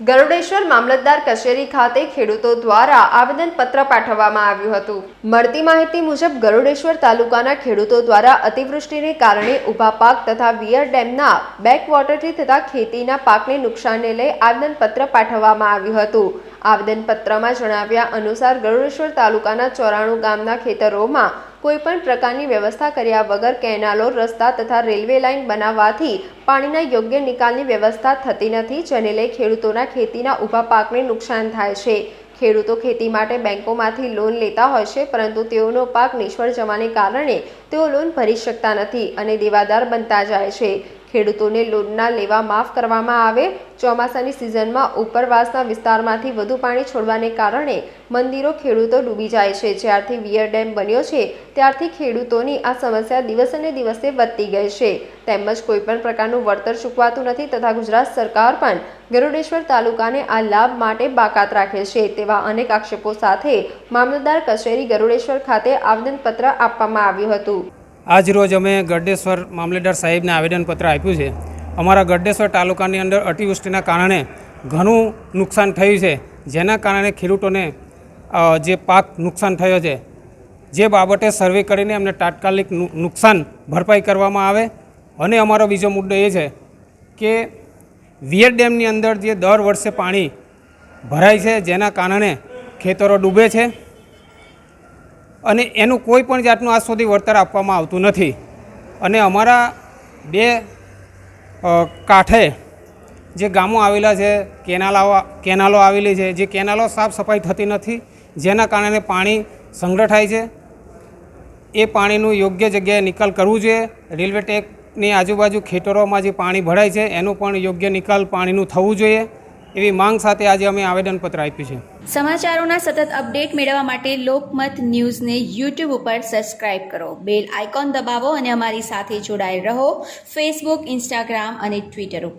ગરુડેશ્વર મામલતદાર કચેરી ખાતે ખેડૂતો દ્વારા આવેદનપત્ર પાઠવવામાં આવ્યું હતું. મળતી માહિતી મુજબ ગરુડેશ્વર તાલુકાના ખેડૂતો દ્વારા અતિવૃષ્ટિને કારણે ઊભા પાક તથા વિયર ડેમના બેકવોટરથી થતા ખેતીના પાકને નુકસાનને લઈ આવેદનપત્ર પાઠવવામાં આવ્યું હતું. આવેદનપત્રમાં જણાવ્યા અનુસાર ગરુડેશ્વર તાલુકાના ચોરાણું ગામના ખેતરોમાં કોઈપણ પ્રકારની વ્યવસ્થા કર્યા વગર કેનાલો, રસ્તા તથા રેલવે લાઇન બનાવવાથી પાણીના યોગ્ય નિકાલની વ્યવસ્થા થતી નથી, જેને લઈ ખેડૂતોના ખેતીના ઊભા પાકને નુકસાન થાય છે. ખેડૂતો ખેતી માટે બેંકોમાંથી લોન લેતા હોય છે, પરંતુ તેઓનો પાક નિષ્ફળ જવાને કારણે તેઓ લોન ભરી શકતા નથી અને દેવાદાર બનતા જાય છે. ખેડૂતોને લોનના લેવા માફ કરવામાં આવે. ચોમાસાની સિઝનમાં ઉપરવાસના વિસ્તારમાંથી વધુ પાણી છોડવાને કારણે મંદિરો ખેડૂતો ડૂબી જાય છે. જ્યારથી વિયર ડેમ બન્યો છે, ત્યારથી ખેડૂતોની આ સમસ્યા દિવસે દિવસે વધતી ગઈ છે. તેમજ કોઈપણ પ્રકારનું વળતર ચૂકવાતું નથી તથા ગુજરાત સરકાર પણ ગરુડેશ્વર તાલુકાને આ લાભ માટે બાકાત રાખે છે. તેવા અનેક આક્ષેપો સાથે મામલતદાર કચેરી ગરુડેશ્વર ખાતે આવેદનપત્ર આપવામાં આવ્યું હતું. આજ રોજ અમે ગરડેશ્વર મામલેદાર સાહેબને આવેદનપત્ર આપ્યું છે. અમારા ગરડેશ્વર તાલુકાની અંદર અતિવૃષ્ટિના કારણે ઘણું નુકસાન થયું છે. જેના કારણે ખેડૂતોને જે પાક નુકસાન થયો છે, જે બાબતે સર્વે કરીને અમને તાત્કાલિક નુકસાન ભરપાઈ કરવામાં આવે. અને અમારો બીજો મુદ્દો એ છે કે વિયર ડેમની અંદર જે દર વર્ષે પાણી ભરાય છે, જેના કારણે ખેતરો ડૂબે છે. અને એનું કોઈ પણ જાતનું આજ સુધી વળતર આપવામાં આવતું નથી. અને અમારા બે કાંઠે જે ગામો આવેલા છે કેનાલો કેનાલો આવેલી છે, જે કેનાલો સાફ સફાઈ થતી નથી, જેના કારણે પાણી સંગ્રહ થાય છે. એ પાણીનું યોગ્ય જગ્યાએ નિકાલ કરવું જોઈએ. રેલવે ટેકની આજુબાજુ ખેતરોમાં જે પાણી ભરાય છે, એનું પણ યોગ્ય નિકાલ પાણીનું થવું જોઈએ. એવી માંગ સાથે આજે અમે આવેદનપત્ર આપ્યું છે. સમાચારોના સતત અપડેટ મેળવવા માટે લોકમત ન્યૂઝને યુટ્યુબ ઉપર સબસ્ક્રાઇબ કરો. બેલ આઇકોન દબાવો અને અમારી સાથે જોડાયેલ રહો. ફેસબુક ઇન્સ્ટાગ્રામ અને ટ્વિટર ઉપર.